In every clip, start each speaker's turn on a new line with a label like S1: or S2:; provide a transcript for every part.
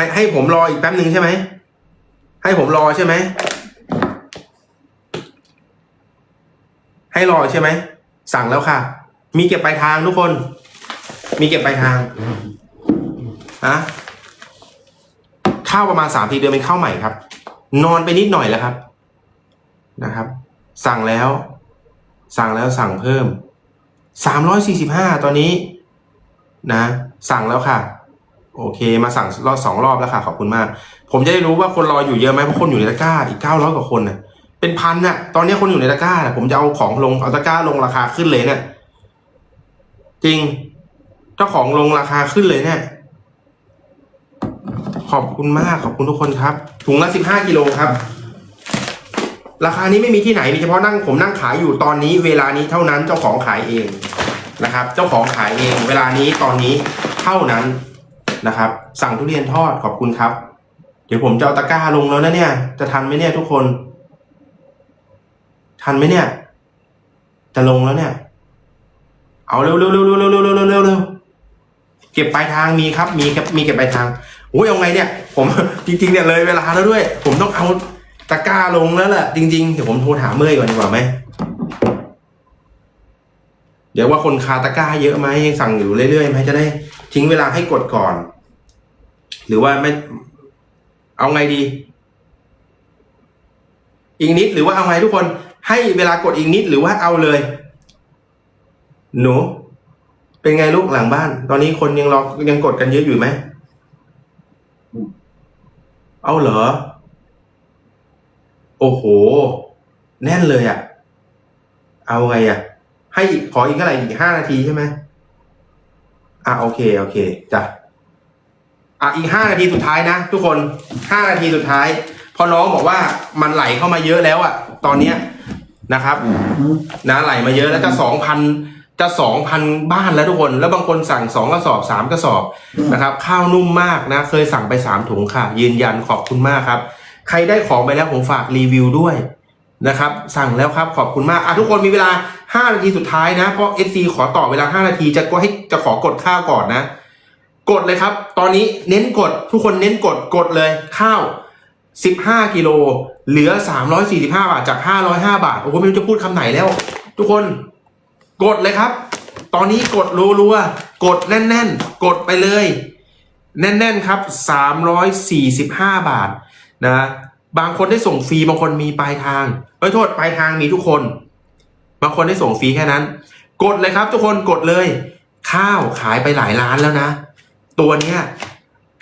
S1: ให้ให้ผมรออีกแป๊บหนึ่งใช่ไหม ให้ผมรอใช่ไหม ให้รอใช่ไหม สั่งแล้วค่ะ มีเก็บปลายทางทุกคน มีเก็บปลายทางอะข้าวประมาณสามสี่เดือนเป็นข้าวใหม่ครับ นอนไปนิดหน่อยแล้วครับ นะครับ สั่งแล้ว สั่งแล้วสั่งเพิ่มสามร้อยสี่สิบห้าตอนนี้ นะ สั่งแล้วค่ะ โอเค มาสั่งรอบสองรอบแล้วค่ะขอบคุณมาก ผมจะได้รู้ว่าคนรออยู่เยอะไหมเพราะคนอยู่ในตะกร้าอีกเก้าร้อยกว่าคนน่ะ เป็นพันน่ะ ตอนนี้คนอยู่ในตะกร้าน่ะผมจะเอาของลงเอาตะกร้าลงราคาขึ้นเลยเนี่ยจริงเจ้าของลงราคาขึ้นเลยเนี่ยขอบคุณมากขอบคุณทุกคนครับ ถุงละสิบห้ากิโลครับ ราคานี้ไม่มีที่ไหนมีเฉพาะนั่งผมนั่งขายอยู่ตอนนี้ เวลานี้เท่านั้นเจ้าของขายเองนะครับ เจ้าของขายเอง เวลานี้ตอนนี้เท่านั้น นะครับ สั่งทุเรียนทอดขอบคุณครับ เดี๋ยวผมจะเอาตะกร้าลงแล้วนะเนี่ย จะทันไหมเนี่ยทุกคน ทันไหมเนี่ย จะลงแล้วเนี่ย เอาเร็วเร็วเร็วเร็วเร็วเร็วเร็วเร็วเร็วเก็บปลายทางมีครับ มีครับมีเก็บปลายทางโอ้ยเอาไงเนี่ย ผมจริงๆเนี่ยเลยเวลาแล้วด้วย ผมต้องเอาตะกร้าลงแล้วแหละจริงๆเดี๋ยวผมโทรถามเมื่อยก่อนดีกว่าไหมเดี๋ยวว่าคนคาตะกร้าเยอะไหมยังสั่งอยู่เรื่อยๆไหมจะได้ ทิ้งเวลาให้กดก่อน หรือว่าไม่ เอาไงดี อีกนิดหรือว่าเอาไงทุกคน ให้เวลากดอีกนิดหรือว่าเอาเลย หนู เป็นไงลูกหลังบ้าน ตอนนี้คนยังรอยังกดกันเยอะอยู่ไหมเอาเหรอ โอ้โห แน่นเลยอะ่ะ เอาไงอะ่ะ ให้ขออีกเท่าไหร่อีกห้านาทีใช่ไหม อะโอเคโอเคจ้ะอะอีกห้านาทีสุดท้ายนะทุกคนห้านาทีสุดท้าย พอน้องบอกว่ามันไหลเข้ามาเยอะแล้วอะ่ะตอนเนี้ยนะครับนะไหลมาเยอะแล้วจะสองพันจะสองพันบ้านแล้วทุกคน แล้วบางคนสั่งสองกระสอบสามกระสอบนะครับ ข้าวนุ่มมากนะ เคยสั่งไปสามถุงค่ะ ยืนยันขอบคุณมากครับ ใครได้ของไปแล้วผมฝากรีวิวด้วยนะครับ สั่งแล้วครับขอบคุณมากอะทุกคนมีเวลา ห้านาทีสุดท้ายนะ เพราะ FC ขอต่อเวลาห้านาทีจะก็ให้จะขอกดข้าวก่อนนะ กดเลยครับ ตอนนี้เน้นกดทุกคนเน้นกดกดเลยข้าว 15 กิโล เหลือ 345 บาทจาก 505 บาท โอ้โหไม่รู้จะพูดคำไหนแล้ว ทุกคนกดเลยครับ ตอนนี้กดรัวๆกดแน่น ๆ กดไปเลย แน่น ๆ ครับ 345 บาทนะบางคนได้ส่งฟรีบางคนมีปลายทางเอ้ยโทษปลายทางมีทุกคน บางคนได้ส่งฟรีแค่นั้น กดเลยครับ ทุกคนกดเลย ข้าวขายไปหลายล้านแล้วนะ ตัวเนี้ย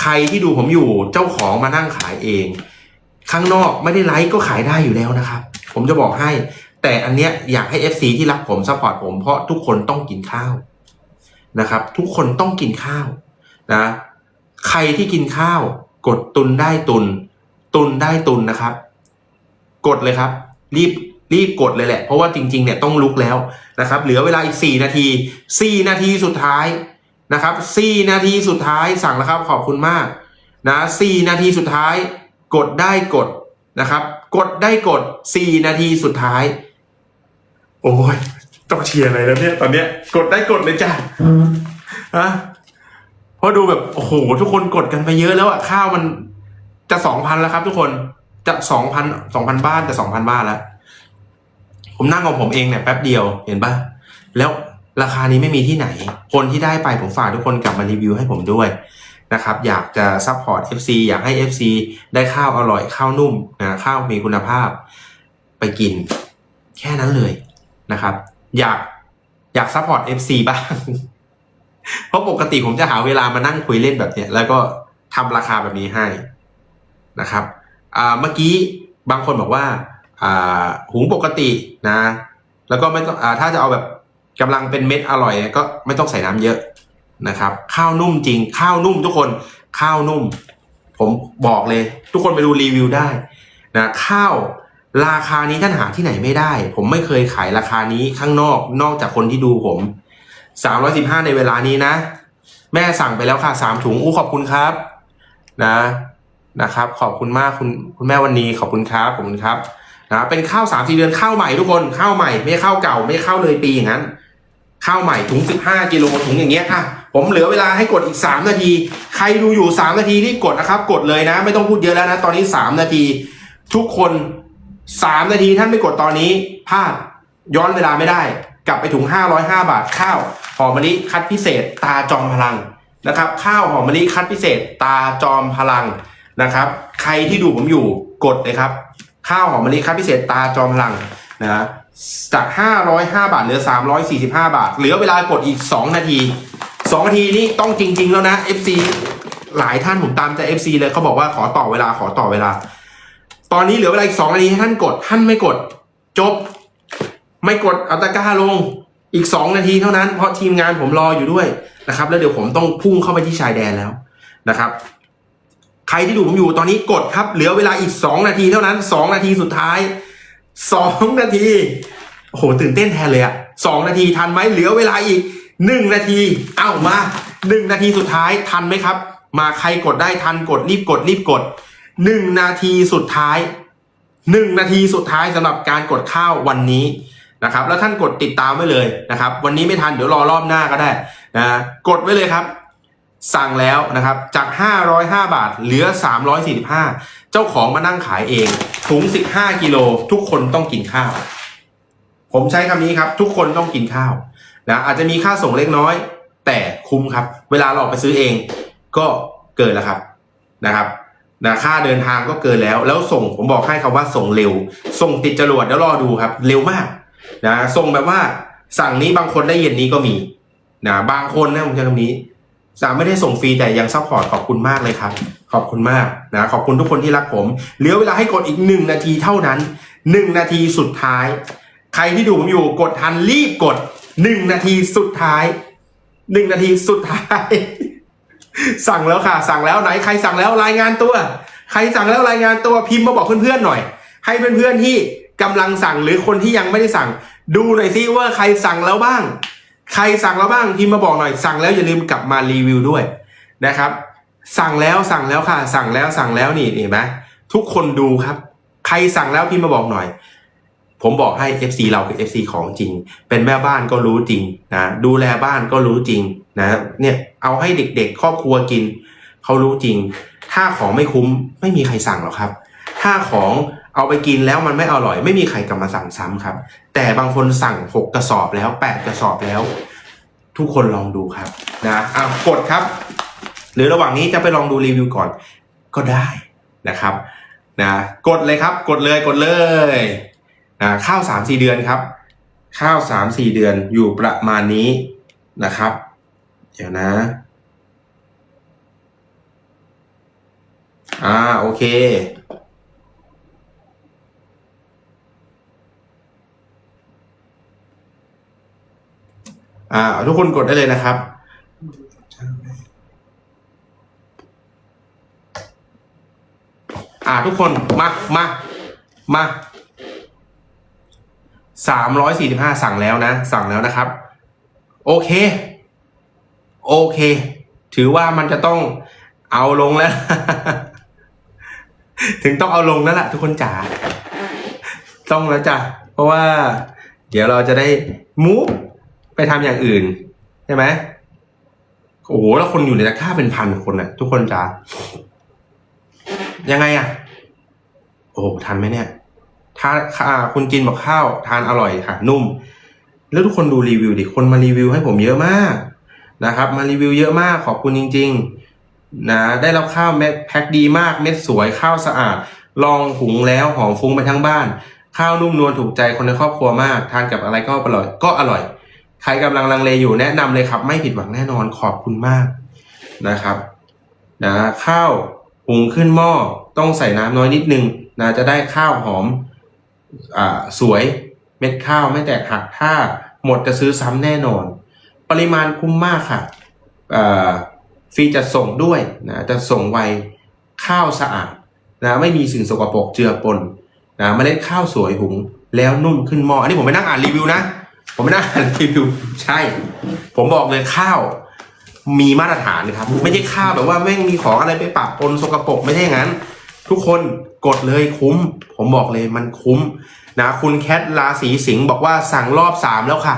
S1: ใครที่ดูผมอยู่เจ้าของมานั่งขายเอง ข้างนอกไม่ได้ไลฟ์ก็ขายได้อยู่แล้วนะครับ ผมจะบอกให้ แต่อันเนี้ยอยากให้ FC ที่รักผมซัพพอร์ตผมเพราะทุกคนต้องกินข้าวนะครับ ทุกคนต้องกินข้าวนะ ใครที่กินข้าว กดตุนได้ตุน ตุนได้ตุนนะครับ กดเลยครับ รีบ รีบกดเลยแหละ เพราะว่าจริงๆเนี่ยต้องลุกแล้วนะครับ เหลือเวลาอีก 4 นาที 4 นาทีสุดท้ายนะครับ4นาทีสุดท้ายสั่งแล้วครับ ขอบคุณมากนะ4นาทีสุดท้าย กดได้กดนะครับ กดได้กด 4 นาทีสุดท้าย โอ้ยต้องเชียร์อะไรแล้วเนี่ยตอนเนี้ยกดได้กดเลยจ้ะฮะเพราะดูแบบโอ้โหทุกคนกดกันไปเยอะแล้วอะข้าวมันจะสองพันแล้วครับ ทุกคนจะสองพันสองพันบ้านจะสองพันบ้านแล้ว ผมนั่งของผมเองเนี่ยแป๊บเดียวเห็นปะแล้วราคานี้ไม่มีที่ไหน คนที่ได้ไปผมฝากทุกคนกลับมารีวิวให้ผมด้วยนะครับอยากจะซัพพอร์ต FC อยากให้ FC ได้ข้าวอร่อยข้าวนุ่มนะข้าวมีคุณภาพ ไปกินแค่นั้นเลยนะครับ อยากอยากซัพพอร์ต FC บ้าง เพราะปกติผมจะหาเวลามานั่งคุยเล่นแบบเนี้ย แล้วก็ทำราคาแบบนี้ให้นะครับเมื่อกี้บางคนบอกว่า หุงปกตินะ แล้วก็ไม่ต้องอถ้าจะเอาแบบกำลังเป็นเม็ดอร่อยก็ไม่ต้องใส่น้ำเยอะนะครับ ข้าวนุ่มจริง ข้าวนุ่มทุกคนข้าวนุ่ม ผมบอกเลย ทุกคนไปดูรีวิวได้นะข้าวราคานี้ท่านหาที่ไหนไม่ได้ ผมไม่เคยขายราคานี้ข้างนอกนอกจากคนที่ดูผมสามร้อยสิบห้าในเวลานี้นะ แม่สั่งไปแล้วค่ะสามถุงอู้ขอบคุณครับ นะนะครับ ขอบคุณมากคุณคุณแม่วันนี้ขอบคุณครับขอบคุณครับ นะเป็นข้าวสามสี่เดือนข้าวใหม่ทุกคนข้าวใหม่ไม่ข้าวเก่าไม่ข้าวเลยปีอย่างนั้นข้าวใหม่ถุงสิบห้ากิโลถุงอย่างเงี้ยอะผมเหลือเวลาให้กดอีก 3 นาที ใครดูอยู่ 3 นาทีรีบกดนะครับ กดเลยนะ ไม่ต้องพูดเยอะแล้วนะ ตอนนี้ 3 นาที ทุกคน 3 นาทีท่านไม่กดตอนนี้พลาดย้อนเวลาไม่ได้ กลับไปถุง 505 บาทข้าวหอมมะลิคัดพิเศษ ตาจอมพลังนะครับ ข้าวหอมมะลิคัดพิเศษ ตาจอมพลังนะครับ ใครที่ดูผมอยู่กดเลยครับ ข้าวหอมมะลิคัดพิเศษตาจอมพลังนะจาก 505 บาทเหลือ 345 บาท เหลือเวลากดอีก 2 นาที 2 นาทีนี้ต้องจริง ๆ แล้วนะ FC หลายท่านผมตามใจ FC เลยเขาบอกว่าขอต่อเวลาขอต่อเวลา ตอนนี้เหลือเวลาอีก 2 นาทีให้ท่านกด ท่านไม่กด จบ ไม่กดเอาตะกร้าลงอีก 2 นาทีเท่านั้นเพราะทีมงานผมรออยู่ด้วยนะครับ แล้วเดี๋ยวผมต้องพุ่งเข้าไปที่ชายแดนแล้วนะครับ ใครที่ดูผมอยู่ตอนนี้กดครับ เหลือเวลาอีก 2 นาทีเท่านั้น 2 นาทีสุดท้าย 2 นาทีโอ้โหตื่นเต้นแทนเลยอะ2นาทีทันไหมเหลือเวลาอีก 1 นาที เอ้ามา 1 นาทีสุดท้ายทันไหมครับ มาใครกดได้ทันกดรีบกดรีบกด 1 นาทีสุดท้าย 1 นาทีสุดท้ายสำหรับการกดข้าววันนี้นะครับแล้วท่านกดติดตามไว้เลยนะครับ วันนี้ไม่ทันเดี๋ยวรอรอบหน้าก็ได้นะกดไว้เลยครับ สั่งแล้วนะครับจาก 505 บาท เหลือ 345 เจ้าของมานั่งขายเอง ถุง 15 กิโล ทุกคนต้องกินข้าว ผมใช้คำนี้ครับ ทุกคนต้องกินข้าวนะอาจจะมีค่าส่งเล็กน้อย แต่คุ้มครับ เวลาเราออกไปซื้อเองก็เกินแล้วครับนะครับนะค่าเดินทางก็เกินแล้ว แล้วส่งผมบอกให้คำว่าส่งเร็ว ส่งติดจรวดเดี๋ยวรอดูครับ เร็วมากนะส่งแบบว่าสั่งนี้บางคนได้เย็นนี้ก็มีนะบางคนนะผมใช้คำนี้ สามไม่ได้ส่งฟรีแต่ยังซัพพอร์ตขอบคุณมากเลยครับ ขอบคุณมากนะขอบคุณทุกคนที่รักผม เหลือเวลาให้กดอีกหนึ่งนาทีเท่านั้นหนึ่งนาทีสุดท้าย ใครที่ดูผมอยู่กดทันรีบกดหนึ่งนาทีสุดท้ายหนึ่งนาทีสุดท้าย สั่งแล้วค่ะ สั่งแล้วไหนใครสั่งแล้วรายงานตัว ใครสั่งแล้วรายงานตัวพิมพ์มาบอกเพื่อนๆหน่อย ให้เพื่อนๆที่กำลังสั่งหรือคนที่ยังไม่ได้สั่ง ดูหน่อยซิว่าใครสั่งแล้วบ้าง ใครสั่งแล้วบ้างพิมพ์มาบอกหน่อยสั่งแล้วอย่าลืมกลับมารีวิวด้วยนะครับ สั่งแล้วสั่งแล้วค่ะ สั่งแล้วสั่งแล้วนี่เห็นไหมทุกคนดูครับ ใครสั่งแล้วพิมพ์มาบอกหน่อย ผมบอกให้ FC เราคือ FC ของจริง เป็นแม่บ้านก็รู้จริงนะดูแลบ้านก็รู้จริงนะเนี่ยเอาให้เด็กๆ ครอบครัวกินเขารู้จริง ถ้าของไม่คุ้มไม่มีใครสั่งหรอกครับ ถ้าของเอาไปกินแล้วมันไม่อร่อย ไม่มีใครกลับมาสั่งซ้ำครับ แต่บางคนสั่งหกกระสอบแล้วแปดกระสอบแล้ว ทุกคนลองดูครับนะอะกดครับ หรือระหว่างนี้จะไปลองดูรีวิวก่อนก็ได้นะครับนะกดเลยครับกดเลยกดเลยนะข้าวสามสี่เดือนครับ ข้าวสามสี่เดือนอยู่ประมาณนี้นะครับ เดี๋ยวนะอ่าโอเค อ่าทุกคนกดได้เลยนะครับอ่าทุกคนมามามาสามร้อยสี่สิบห้าสั่งแล้วนะ สั่งแล้วนะครับ โอเค โอเค ถือว่ามันจะต้องเอาลงแล้ว ถึงต้องเอาลงแล้วล่ะ ทุกคนจ๋าต้องแล้วจ้ะเพราะว่า เดี๋ยวเราจะได้มูฟ ไปทำอย่างอื่นใช่ไหมโอ้โหแล้วคนอยู่ในตะกร้าเป็นพันคนอะทุกคนจ๋ายังไงอะโอ้โหทันไหมเนี่ยถ้าอ่าคุณจินบอกข้าว ทานอร่อยค่ะ นุ่ม แล้วทุกคนดูรีวิวดิคนมารีวิวให้ผมเยอะมากนะครับ มารีวิวเยอะมากขอบคุณจริง ๆ นะ ได้รับข้าวเม็ดแพ็คดีมากเม็ดสวยข้าวสะอาด ลองหุงแล้วหอมฟุ้งไปทั้งบ้าน ข้าวนุ่มนวลถูกใจคนในครอบครัวมาก ทานกับอะไรก็อร่อย ก็อร่อย ใครกำลังลังเลอยู่แนะนำเลยครับ ไม่ผิดหวังแน่นอนขอบคุณมากนะครับนะข้าวหุงขึ้นหม้อต้องใส่น้ำน้อยนิดนึงนะจะได้ข้าวหอมอ่าสวยเม็ดข้าวไม่แตกหักถ้าหมดจะซื้อซ้ำแน่นอน ปริมาณคุ้มมากค่ะอ่าฟรีจะส่งด้วยนะจะส่งไวข้าวสะอาดนะไม่มีสิ่งสกปรกเจือปนนะเมล็ดข้าวสวยหุงแล้วนุ่มขึ้นหม้ออันนี้ผมไปนั่งอ่านรีวิวนะ ผมไม่น่าอ่านรีวิวใช่ ผมบอกเลยข้าว มีมาตรฐานนะครับ ไม่ใช่ข้าวแบบว่าแม่งมีของอะไรไปปะปนสกปรกไม่ใช่อย่างนั้น ทุกคนกดเลยคุ้ม ผมบอกเลยมันคุ้ม นะ คุณแคทราศีสิงห์บอกว่าสั่งรอบสามแล้วค่ะ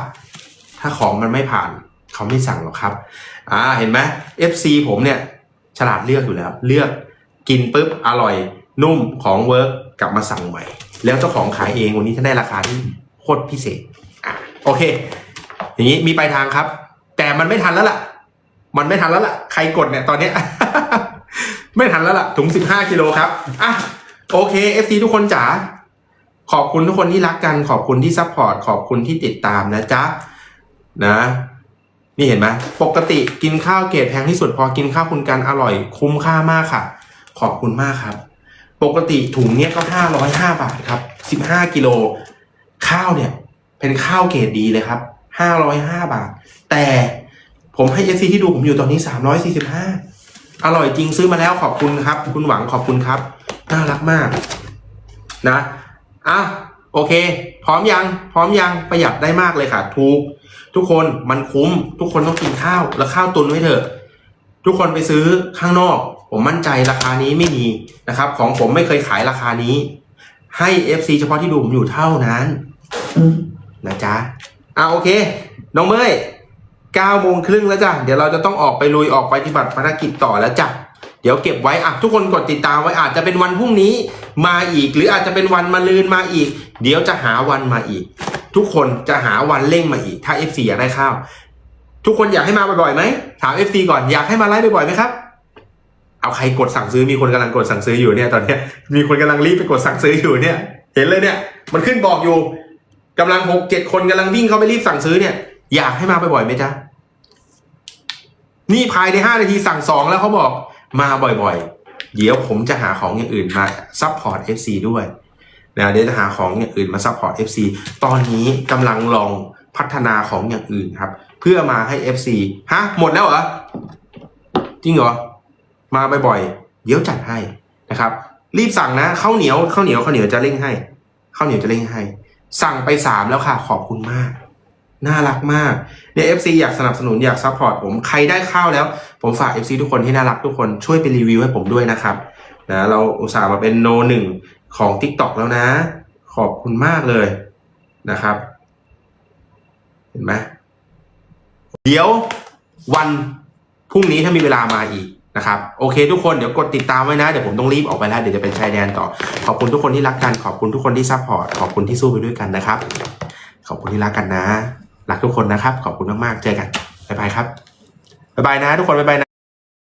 S1: ถ้าของมันไม่ผ่าน เขาไม่สั่งหรอกครับ อ่าเห็นไหม FC ผมเนี่ย ฉลาดเลือกอยู่แล้ว เลือกกินปุ๊บอร่อยนุ่มของเวิร์กกลับมาสั่งใหม่ แล้วเจ้าของขายเองวันนี้จะได้ราคาที่โคตรพิเศษ โอเค อย่างนี้มีปลายทางครับ แต่มันไม่ทันแล้วล่ะ มันไม่ทันแล้วล่ะ ใครกดเนี่ยตอนเนี้ย ไม่ทันแล้วล่ะ ถุง15กิโลครับอะโอเค FC ทุกคนจ๋าขอบคุณทุกคนที่รักกัน ขอบคุณที่ซัพพอร์ตขอบคุณที่ติดตามนะจ๊ะนะ นี่เห็นไหมปกติกินข้าวเกรดแพงที่สุดพอกินข้าวคุณกันอร่อย คุ้มค่ามากค่ะ ขอบคุณมากครับ ปกติถุงเนี้ยก็ห้าร้อยห้าบาทครับสิบห้ากิโลข้าวเนี่ย เป็นข้าวเกรดดีเลยครับห้าร้อยห้าบาท แต่ผมให้เอซีที่ดูผมอยู่ตอนนี้สามร้อยสี่สิบห้าอร่อยจริงซื้อมาแล้วขอบคุณครับ คุณหวังขอบคุณครับ น่ารักมาก นะอะโอเค พร้อมยัง พร้อมยังประหยัดได้มากเลยค่ะ ถูก ทุกคนมันคุ้ม ทุกคนต้องกินข้าว แล้วข้าวตุนไว้เถอะ ทุกคนไปซื้อข้างนอก ผมมั่นใจราคานี้ไม่มีนะครับ ของผมไม่เคยขายราคานี้ ให้ FC เฉพาะที่ดูผมอยู่เท่านั้น นะจ๊ะอะโอเค น้องเมยเก้าโมงครึ่งแล้วจ้ะ เดี๋ยวเราจะต้องออกไปลุยออกไปปฏิบัติภารกิจต่อแล้วจ้ะ เดี๋ยวเก็บไว้อะทุกคนกดติดตามไว้อาจจะเป็นวันพรุ่งนี้มาอีก หรืออาจจะเป็นวันมะรืนมาอีก เดี๋ยวจะหาวันมาอีก ทุกคนจะหาวันเร่งมาอีก ถ้า FC อยากได้ข้าว ทุกคนอยากให้มาบ่อยๆไหมถาม FC ก่อนอยากให้มาไลฟ์บ่อยๆไหมครับเอาใครกดสั่งซื้อมีคนกำลังกดสั่งซื้ออยู่เนี่ยตอนเนี้ยมีคนกำลังรีบไปกดสั่งซื้ออยู่เนี่ย เห็นเลยเนี่ย มันขึ้นบอกอยู่ กำลังหกเจ็ดคนกำลังวิ่งเข้าไปรีบสั่งซื้อเนี่ย อยากให้มาบ่อยๆไหมจ๊ะนี่ภายในห้านาทีสั่งสองแล้วเขาบอกมาบ่อยๆ เดี๋ยวผมจะหาของอย่างอื่นมาซัพพอร์ต FC ด้วยนะเดี๋ยวจะหาของอย่างอื่นมาซัพพอร์ต FC ตอนนี้กำลังลองพัฒนาของอย่างอื่นครับ เพื่อมาให้ FC ฮะ หมดแล้วเหรอ จริงเหรอ มาบ่อยๆ เดี๋ยวจัดให้นะครับ รีบสั่งนะข้าวเหนียวข้าวเหนียวข้าวเหนียวจะเร่งให้ข้าวเหนียวจะเร่งให้ สั่งไปสามแล้วค่ะขอบคุณมาก น่ารักมากเนี่ย FC อยากสนับสนุนอยากซัพพอร์ตผมใครได้ข้าวแล้ว ผมฝาก FC ทุกคนที่น่ารักทุกคนช่วยไปรีวิวให้ผมด้วยนะครับนะเราอุตส่าห์มาเป็นโนหนึ่งของ TikTok แล้วนะ ขอบคุณมากเลยนะครับ เห็นไหมเดี๋ยววันพรุ่งนี้ถ้ามีเวลามาอีก นะครับโอเคทุกคนเดี๋ยวกดติดตามไว้นะ เดี๋ยวผมต้องรีบออกไปแล้วเดี๋ยวจะเป็นชายแดนต่อ ขอบคุณทุกคนที่รักกัน ขอบคุณทุกคนที่ซัพพอร์ตขอบคุณที่สู้ไปด้วยกันนะครับ ขอบคุณที่รักกันนะ รักทุกคนนะครับ ขอบคุณมากๆเจอกันบ๊ายบายครับบ๊ายบายนะ ทุกคนบ๊ายบายนะ